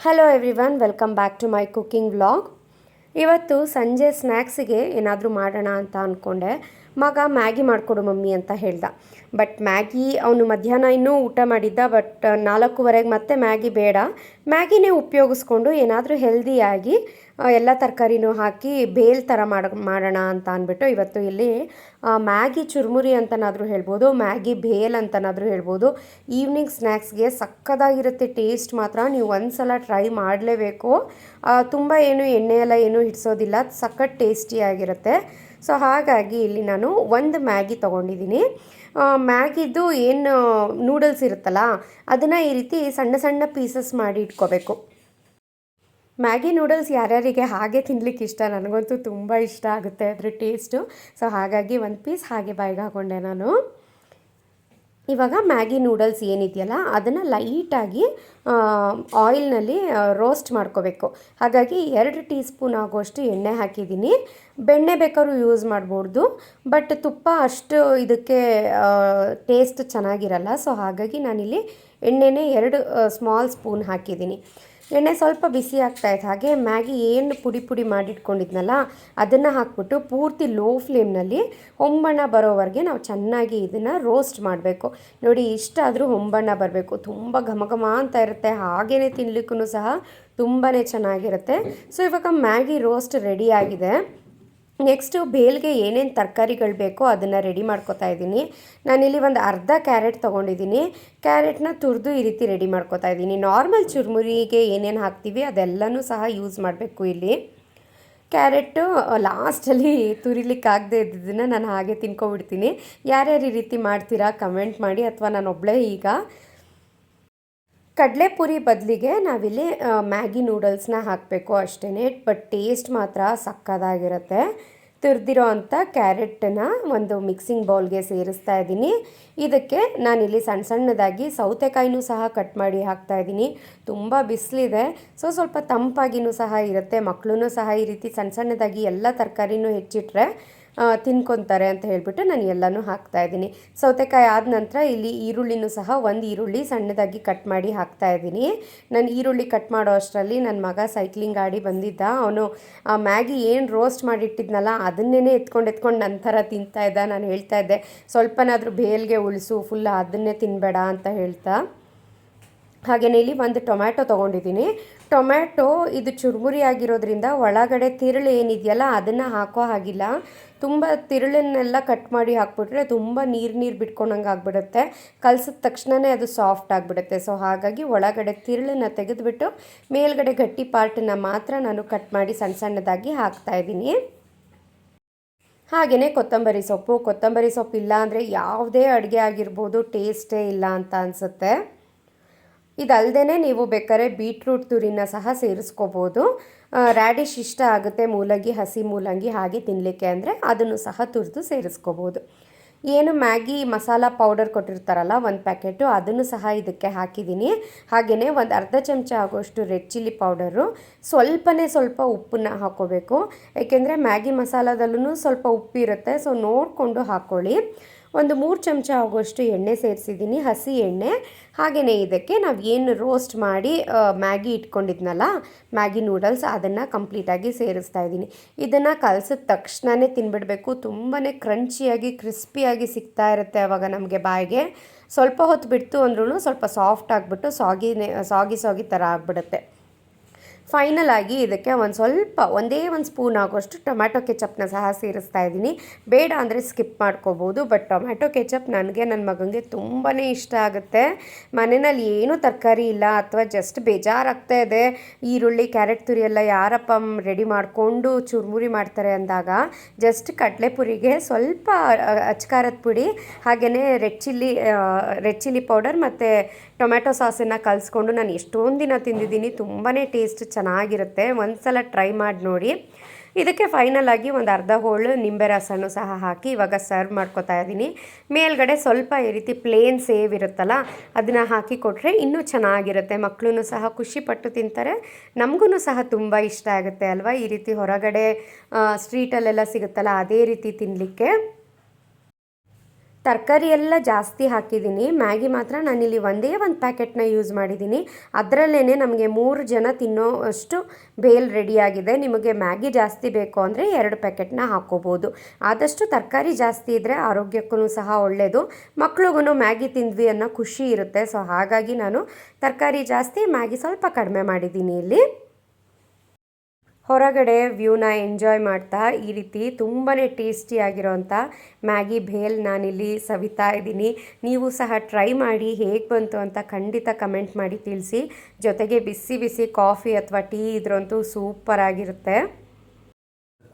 Hello everyone welcome back to my cooking vlog ಇವತ್ತು ಸಂಜೆ ಸ್ನ್ಯಾಕ್ಸಿಗೆ ಏನಾದರೂ ಮಾಡೋಣ ಅಂತ ಅಂದ್ಕೊಂಡೆ ಮಗ ಮ್ಯಾಗಿ ಮಾಡಿಕೊಡು ಮಮ್ಮಿ ಅಂತ ಹೇಳ್ದ. ಬಟ್ ಮ್ಯಾಗಿ ಅವನು ಮಧ್ಯಾಹ್ನ ಇನ್ನೂ ಊಟ ಮಾಡಿದ್ದ ಬಟ್ ನಾಲ್ಕೂವರೆಗೆ ಮತ್ತೆ ಮ್ಯಾಗಿ ಬೇಡ. ಮ್ಯಾಗಿನೇ ಉಪಯೋಗಿಸ್ಕೊಂಡು ಏನಾದರೂ ಹೆಲ್ದಿಯಾಗಿ ಎಲ್ಲ ತರಕಾರಿನೂ ಹಾಕಿ ಬೇಲ್ ಥರ ಮಾಡ, ಮಾಡೋಣ ಅಂತ ಅಂದ್ಬಿಟ್ಟು ಇವತ್ತು ಇಲ್ಲಿ ಮ್ಯಾಗಿ ಚುರುಮುರಿ ಅಂತನಾದರೂ ಹೇಳ್ಬೋದು, ಮ್ಯಾಗಿ ಬೇಲ್ ಅಂತನಾದರೂ ಹೇಳ್ಬೋದು. ಈವ್ನಿಂಗ್ ಸ್ನ್ಯಾಕ್ಸ್ಗೆ ಸಕ್ಕದಾಗಿರುತ್ತೆ ಟೇಸ್ಟ್ ಮಾತ್ರ. ನೀವು ಒಂದು ಸಲ ಟ್ರೈ ಮಾಡಲೇಬೇಕು ತುಂಬ ಏನು ಎಣ್ಣೆ ಎಲ್ಲ ಏನೂ ಹಿಡಿಸೋದಿಲ್ಲ, ಸಖತ್ ಟೇಸ್ಟಿಯಾಗಿರುತ್ತೆ ಸೊ ಹಾಗಾಗಿ ಇಲ್ಲಿ ನಾನು ಒಂದು ಮ್ಯಾಗಿ ತೊಗೊಂಡಿದ್ದೀನಿ. ಮ್ಯಾಗಿದ್ದು ಮ್ಯಾಗಿದು ಏನು ನೂಡಲ್ಸ್ ಇರುತ್ತಲ್ಲ, ಅದನ್ನು ಈ ರೀತಿ ಸಣ್ಣ ಸಣ್ಣ ಪೀಸಸ್ ಮಾಡಿ ಇಟ್ಕೋಬೇಕು. ಮ್ಯಾಗಿ ನೂಡಲ್ಸ್ ಯಾರ್ಯಾರಿಗೆ ಹಾಗೆ ತಿನ್ಲಿಕ್ಕೆ ಇಷ್ಟ, ನನಗಂತೂ ತುಂಬ ಇಷ್ಟ ಆಗುತ್ತೆ ಅದ್ರ ಟೇಸ್ಟು. ಸೊ ಹಾಗಾಗಿ ಒಂದು ಪೀಸ್ ಹಾಗೆ ಬಾಯಿಗೆ ಹಾಕೊಂಡೆ ನಾನು. ಇವಾಗ ಮ್ಯಾಗಿ ನೂಡಲ್ಸ್ ಏನಿದೆಯಲ್ಲ, ಅದನ್ನು ಲೈಟಾಗಿ ಆಯಿಲ್ನಲ್ಲಿ ರೋಸ್ಟ್ ಮಾಡ್ಕೋಬೇಕು. ಹಾಗಾಗಿ ಎರಡು ಟೀ ಸ್ಪೂನ್ ಆಗುವಷ್ಟು ಎಣ್ಣೆ ಹಾಕಿದ್ದೀನಿ. ಬೆಣ್ಣೆ ಬೇಕಾದ್ರೂ ಯೂಸ್ ಮಾಡ್ಬೋದು, ಬಟ್ ತುಪ್ಪ ಅಷ್ಟು ಇದಕ್ಕೆ ಟೇಸ್ಟ್ ಚೆನ್ನಾಗಿರಲ್ಲ. ಸೊ ಹಾಗಾಗಿ ನಾನಿಲ್ಲಿ ಎಣ್ಣೆನೇ ಎರಡು ಸ್ಮಾಲ್ ಸ್ಪೂನ್ ಹಾಕಿದ್ದೀನಿ. ಎಣ್ಣೆ ಸ್ವಲ್ಪ ಬಿಸಿ ಆಗ್ತಾಯಿತ್ತು ಹಾಗೆ ಮ್ಯಾಗಿ ಏನು ಪುಡಿ ಪುಡಿ ಮಾಡಿಟ್ಕೊಂಡಿದ್ನಲ್ಲ, ಅದನ್ನು ಹಾಕ್ಬಿಟ್ಟು ಪೂರ್ತಿ ಲೋ ಫ್ಲೇಮ್ನಲ್ಲಿ ಹೊಂಬಣ್ಣ ಬರೋವರೆಗೆ ನಾವು ಚೆನ್ನಾಗಿ ಇದನ್ನು ರೋಸ್ಟ್ ಮಾಡಬೇಕು. ನೋಡಿ, ಇಷ್ಟಾದರೂ ಹೊಂಬಣ್ಣ ಬರಬೇಕು. ತುಂಬ ಘಮ ಘಮ ಅಂತ ಇರುತ್ತೆ. ಹಾಗೇ ತಿನ್ನಲಿಕ್ಕೂ ಸಹ ತುಂಬಾ ಚೆನ್ನಾಗಿರುತ್ತೆ. ಸೊ ಇವಾಗ ಮ್ಯಾಗಿ ರೋಸ್ಟ್ ರೆಡಿ ಆಗಿದೆ. ನೆಕ್ಸ್ಟು ಬೇಲ್ಗೆ ಏನೇನು ತರಕಾರಿಗಳು ಬೇಕೋ ಅದನ್ನು ರೆಡಿ ಮಾಡ್ಕೋತಾ ಇದ್ದೀನಿ. ನಾನಿಲ್ಲಿ ಒಂದು ಅರ್ಧ ಕ್ಯಾರೆಟ್ ತೊಗೊಂಡಿದ್ದೀನಿ. ಕ್ಯಾರೆಟ್ನ ತುರಿದು ಈ ರೀತಿ ರೆಡಿ ಮಾಡ್ಕೋತಾ ಇದ್ದೀನಿ. ನಾರ್ಮಲ್ ಚುರುಮುರಿಗೆ ಏನೇನು ಹಾಕ್ತೀವಿ ಅದೆಲ್ಲನೂ ಸಹ ಯೂಸ್ ಮಾಡಬೇಕು ಇಲ್ಲಿ. ಕ್ಯಾರೆಟು ಲಾಸ್ಟಲ್ಲಿ ತುರಿಲಿಕ್ಕಾಗದೇ ಇದ್ದಿದ್ದನ್ನು ನಾನು ಹಾಗೆ ತಿನ್ಕೊಬಿಡ್ತೀನಿ. ಯಾರ್ಯಾರು ಈ ರೀತಿ ಮಾಡ್ತೀರಾ ಕಮೆಂಟ್ ಮಾಡಿ, ಅಥವಾ ನಾನು ಒಬ್ಬಳೇ ಈಗ ಕಡಲೆಪುರಿ ಬದಲಿಗೆ ನಾವಿಲ್ಲಿ ಮ್ಯಾಗಿ ನೂಡಲ್ಸ್ನ ಹಾಕಬೇಕು ಅಷ್ಟೇ ಬಟ್ ಟೇಸ್ಟ್ ಮಾತ್ರ ಸಕ್ಕದಾಗಿರುತ್ತೆ. ತುರಿದಿರೋ ಅಂಥ ಕ್ಯಾರೆಟನ್ನ ಒಂದು ಮಿಕ್ಸಿಂಗ್ ಬೌಲ್ಗೆ ಸೇರಿಸ್ತಾ ಇದ್ದೀನಿ. ಇದಕ್ಕೆ ನಾನಿಲ್ಲಿ ಸಣ್ಣ ಸಣ್ಣದಾಗಿ ಸೌತೆಕಾಯಿನೂ ಸಹ ಕಟ್ ಮಾಡಿ ಹಾಕ್ತಾ ಇದ್ದೀನಿ. ತುಂಬ ಬಿಸಿಲಿದೆ. ಸೊ, ಸ್ವಲ್ಪ ತಂಪಾಗಿನೂ ಸಹ ಇರುತ್ತೆ. ಮಕ್ಕಳೂ ಸಹ ಈ ರೀತಿ ಸಣ್ಣ ಸಣ್ಣದಾಗಿ ಎಲ್ಲ ತರಕಾರಿನೂ ಹೆಚ್ಚಿಟ್ರೆ ತಿನ್ಕೊತಾರೆ ಅಂತ ಹೇಳ್ಬಿಟ್ಟು ನಾನು ಎಲ್ಲನೂ ಹಾಕ್ತಾ ಇದ್ದೀನಿ. ಸೌತೆಕಾಯಿ ಆದ ನಂತರ ಇಲ್ಲಿ ಈರುಳ್ಳಿನೂ ಸಹ ಒಂದು ಈರುಳ್ಳಿ ಸಣ್ಣದಾಗಿ ಕಟ್ ಮಾಡಿ ಹಾಕ್ತಾ ಇದ್ದೀನಿ. ನಾನು ಈರುಳ್ಳಿ ಕಟ್ ಮಾಡೋ ಅಷ್ಟರಲ್ಲಿ ನನ್ನ ಮಗ ಸೈಕ್ಲಿಂಗ್ ಆಡಿ ಬಂದಿದ್ದ. ಅವನು, ಆ, ಮ್ಯಾಗಿ ಏನು ರೋಸ್ಟ್ ಮಾಡಿಟ್ಟಿದ್ನಲ್ಲ ಅದನ್ನೇ ಎತ್ಕೊಂಡು ಎತ್ಕೊಂಡು ನನ್ನ ತಿಂತಾ ಇದ್ದ. ನಾನು ಹೇಳ್ತಾ ಇದ್ದೆ, ಸ್ವಲ್ಪನಾದರೂ ಬೇಲ್ಗೆ ಉಳಿಸು ಫುಲ್ ಅದನ್ನೇ ತಿನ್ನಬೇಡ ಅಂತ ಹೇಳ್ತಾ. ಹಾಗೆಯೇ ಇಲ್ಲಿ ಒಂದು ಟೊಮ್ಯಾಟೊ ತೊಗೊಂಡಿದ್ದೀನಿ. ಟೊಮ್ಯಾಟೊ ಇದು ಚುರುಮುರಿ ಆಗಿರೋದ್ರಿಂದ ಒಳಗಡೆ ತಿರುಳು ಏನಿದೆಯಲ್ಲ ಅದನ್ನು ಹಾಕೋ ಹಾಗಿಲ್ಲ. ತುಂಬ ತಿರುಳನ್ನೆಲ್ಲ ಕಟ್ ಮಾಡಿ ಹಾಕ್ಬಿಟ್ರೆ ತುಂಬ ನೀರು ನೀರು ಬಿಟ್ಕೊಂಡಂಗೆ ಆಗ್ಬಿಡುತ್ತೆ. ಕಲಸಿದ ತಕ್ಷಣವೇ ಅದು ಸಾಫ್ಟ್ ಆಗಿಬಿಡುತ್ತೆ. ಸೊ ಹಾಗಾಗಿ ಒಳಗಡೆ ತಿರುಳನ್ನ ತೆಗೆದುಬಿಟ್ಟು ಮೇಲ್ಗಡೆ ಗಟ್ಟಿ ಪಾರ್ಟನ್ನು ಮಾತ್ರ ನಾನು ಕಟ್ ಮಾಡಿ ಸಣ್ಣ ಸಣ್ಣದಾಗಿ ಹಾಕ್ತಾ ಇದ್ದೀನಿ. ಹಾಗೆಯೇ ಕೊತ್ತಂಬರಿ ಸೊಪ್ಪು. ಕೊತ್ತಂಬರಿ ಸೊಪ್ಪು ಇಲ್ಲ ಅಂದರೆ ಯಾವುದೇ ಅಡುಗೆ ಆಗಿರ್ಬೋದು ಟೇಸ್ಟೇ ಇಲ್ಲ ಅಂತ ಅನಿಸುತ್ತೆ. ಇದಲ್ದೇ ನೀವು ಬೇಕಾದ್ರೆ ಬೀಟ್ರೂಟ್ ತುರಿನ ಸಹ ಸೇರಿಸ್ಕೋಬೋದು. ರ್ಯಾಡಿಶ್ ಇಷ್ಟ ಆಗುತ್ತೆ ಮೂಲಂಗಿ, ಹಸಿ ಮೂಲಂಗಿ ಹಾಗೆ ತಿನ್ನಲಿಕ್ಕೆ ಅಂದರೆ ಅದನ್ನು ಸಹ ತುರಿದು ಸೇರಿಸ್ಕೋಬೋದು. ಏನು ಮ್ಯಾಗಿ ಮಸಾಲ ಪೌಡರ್ ಕೊಟ್ಟಿರ್ತಾರಲ್ಲ, ಒಂದು ಪ್ಯಾಕೆಟು ಅದನ್ನು ಸಹ ಇದಕ್ಕೆ ಹಾಕಿದ್ದೀನಿ. ಹಾಗೆಯೇ ಒಂದು ಅರ್ಧ ಚಮಚ ಆಗೋಷ್ಟು ರೆಡ್ ಚಿಲ್ಲಿ ಪೌಡರು ಸ್ವಲ್ಪನೇ ಸ್ವಲ್ಪ ಉಪ್ಪನ್ನ ಹಾಕ್ಕೋಬೇಕು ಏಕೆಂದರೆ ಮ್ಯಾಗಿ ಮಸಾಲದಲ್ಲೂ ಸ್ವಲ್ಪ ಉಪ್ಪಿರುತ್ತೆ ಸೊ ನೋಡಿಕೊಂಡು ಹಾಕ್ಕೊಳ್ಳಿ ಒಂದು ಮೂರು ಚಮಚ ಆಗುವಷ್ಟು ಎಣ್ಣೆ ಸೇರಿಸಿದ್ದೀನಿ, ಹಸಿ ಎಣ್ಣೆ. ಹಾಗೆಯೇ ಇದಕ್ಕೆ ನಾವು ಏನು ರೋಸ್ಟ್ ಮಾಡಿ ಮ್ಯಾಗಿ ಇಟ್ಕೊಂಡಿದ್ನಲ್ಲ, ಮ್ಯಾಗಿ ನೂಡಲ್ಸ್ ಅದನ್ನು ಕಂಪ್ಲೀಟಾಗಿ ಸೇರಿಸ್ತಾ ಇದ್ದೀನಿ. ಇದನ್ನು ಕಲಸಿದ ತಕ್ಷಣವೇ ತಿನ್ಬಿಡಬೇಕು. ತುಂಬಾ ಕ್ರಂಚಿಯಾಗಿ ಕ್ರಿಸ್ಪಿಯಾಗಿ ಸಿಗ್ತಾ ಇರುತ್ತೆ ಅವಾಗ ನಮಗೆ ಬಾಯಿಗೆ. ಸ್ವಲ್ಪ ಹೊತ್ತು ಬಿಡ್ತು ಅಂದ್ರೂ ಸ್ವಲ್ಪ ಸಾಫ್ಟ್ ಆಗಿಬಿಟ್ಟು ಸಾಗಿನೇ ಸಾಗಿ ಸಾಗಿ ಥರ ಆಗಿಬಿಡುತ್ತೆ. ಫೈನಲ್ ಆಗಿ ಇದಕ್ಕೆ ಒಂದು ಸ್ವಲ್ಪ, ಒಂದೇ ಒಂದು ಸ್ಪೂನ್ ಆಗೋಷ್ಟು ಟೊಮ್ಯಾಟೊ ಕೆಚಪ್ನ ಸಹ ಸೇರಿಸ್ತಾ ಇದ್ದೀನಿ. ಬೇಡ ಅಂದರೆ ಸ್ಕಿಪ್ ಮಾಡ್ಕೋಬೋದು ಬಟ್ ಟೊಮ್ಯಾಟೊ ಕೆಚಪ್ ನನಗೆ ನನ್ನ ಮಗನಿಗೆ ತುಂಬಾ ಇಷ್ಟ ಆಗುತ್ತೆ. ಮನೆಯಲ್ಲಿ ಏನೂ ತರಕಾರಿ ಇಲ್ಲ, ಅಥವಾ ಜಸ್ಟ್ ಬೇಜಾರಾಗ್ತಾ ಇದೆ. ಈರುಳ್ಳಿ, ಕ್ಯಾರೆಟ್, ತುರಿ ಎಲ್ಲ ಯಾರಪ್ಪ ರೆಡಿ ಮಾಡಿಕೊಂಡು ಚುರುಮುರಿ ಮಾಡ್ತಾರೆ ಅಂದಾಗ ಜಸ್ಟ್ ಕಡಲೆಪುರಿಗೆ ಸ್ವಲ್ಪ ಅಚ್ಕಾರದ ಪುಡಿ ಹಾಗೆಯೇ red chilli red chilli powder ಮತ್ತು ಟೊಮ್ಯಾಟೊ ಸಾಸನ್ನು ಕಲಿಸ್ಕೊಂಡು ನಾನು ಎಷ್ಟೊಂದು ದಿನ ತಿಂದಿದ್ದೀನಿ ತುಂಬಾ ಟೇಸ್ಟ್ ಚೆನ್ನಾಗಿರುತ್ತೆ. ಒಂದು ಸಲ ಟ್ರೈ ಮಾಡಿ ನೋಡಿ. ಇದಕ್ಕೆ ಫೈನಲ್ ಆಗಿ ಒಂದು ಅರ್ಧ ಹೋಳು ನಿಂಬೆ ರಸನೂ ಸಹ ಹಾಕಿ ಇವಾಗ ಸರ್ವ್ ಮಾಡ್ಕೊತಾ ಇದ್ದೀನಿ. ಮೇಲ್ಗಡೆ ಸ್ವಲ್ಪ ಈ ರೀತಿ ಪ್ಲೇನ್ ಸೇವ್ ಇರುತ್ತಲ್ಲ, ಅದನ್ನು ಹಾಕಿ ಕೊಟ್ಟರೆ ಇನ್ನೂ ಚೆನ್ನಾಗಿರುತ್ತೆ. ಮಕ್ಕಳೂ ಸಹ ಖುಷಿಪಟ್ಟು ತಿಂತಾರೆ. ನಮಗೂ ಸಹ ತುಂಬ ಇಷ್ಟ ಆಗುತ್ತೆ ಅಲ್ವಾ? ಈ ರೀತಿ ಹೊರಗಡೆ ಸ್ಟ್ರೀಟಲ್ಲೆಲ್ಲ ಸಿಗುತ್ತಲ್ಲ, ಅದೇ ರೀತಿ ತಿನ್ನಲಿಕ್ಕೆ ತರಕಾರಿ ಎಲ್ಲ ಜಾಸ್ತಿ ಹಾಕಿದ್ದೀನಿ. ಮ್ಯಾಗಿ ಮಾತ್ರ ನಾನಿಲ್ಲಿ ಒಂದೇ ಒಂದು ಪ್ಯಾಕೆಟ್ನ ಯೂಸ್ ಮಾಡಿದ್ದೀನಿ. ಅದರಲ್ಲೇ ನಮಗೆ ಮೂರು ಜನ ತಿನ್ನೋ ಅಷ್ಟು ಬೇಲ್ ರೆಡಿಯಾಗಿದೆ. ನಿಮಗೆ ಮ್ಯಾಗಿ ಜಾಸ್ತಿ ಬೇಕು ಅಂದರೆ ಎರಡು ಪ್ಯಾಕೆಟ್ನ ಹಾಕೋಬೋದು. ಆದಷ್ಟು ತರಕಾರಿ ಜಾಸ್ತಿ ಇದ್ದರೆ ಆರೋಗ್ಯಕ್ಕೂ ಸಹ ಒಳ್ಳೆಯದು ಮಕ್ಳಿಗೂ ಮ್ಯಾಗಿ ತಿಂದ್ವಿ ಅನ್ನೋ ಖುಷಿ ಇರುತ್ತೆ. ಸೊ ಹಾಗಾಗಿ ನಾನು ತರಕಾರಿ ಜಾಸ್ತಿ, ಮ್ಯಾಗಿ ಸ್ವಲ್ಪ ಕಡಿಮೆ ಮಾಡಿದ್ದೀನಿ ಇಲ್ಲಿ. ಹೊರಗಡೆ ವ್ಯೂನ ಎಂಜಾಯ್ ಮಾಡ್ತಾ ಈ ರೀತಿ ತುಂಬಾ ಟೇಸ್ಟಿಯಾಗಿರೋಂಥ ಮ್ಯಾಗಿ ಭೇಲ್ ನಾನಿಲ್ಲಿ ಸವಿತಾ ಇದ್ದೀನಿ. ನೀವು ಸಹ ಟ್ರೈ ಮಾಡಿ ಹೇಗೆ ಬಂತು ಅಂತ ಖಂಡಿತ ಕಮೆಂಟ್ ಮಾಡಿ ತಿಳಿಸಿ. ಜೊತೆಗೆ ಬಿಸಿ ಬಿಸಿ ಕಾಫಿ ಅಥವಾ ಟೀ ಇದ್ರಂತೂ ಸೂಪರ್ ಆಗಿರುತ್ತೆ.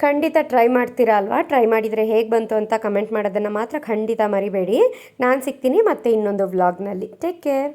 ಖಂಡಿತ ಟ್ರೈ ಮಾಡ್ತೀರಾ ಅಲ್ವಾ? ಟ್ರೈ ಮಾಡಿದರೆ ಹೇಗೆ ಬಂತು ಅಂತ ಕಮೆಂಟ್ ಮಾಡೋದನ್ನು ಮಾತ್ರ ಖಂಡಿತ ಮರಿಬೇಡಿ. ನಾನು ಸಿಗ್ತೀನಿ ಮತ್ತೆ ಇನ್ನೊಂದು ವ್ಲಾಗ್ನಲ್ಲಿ. Take care.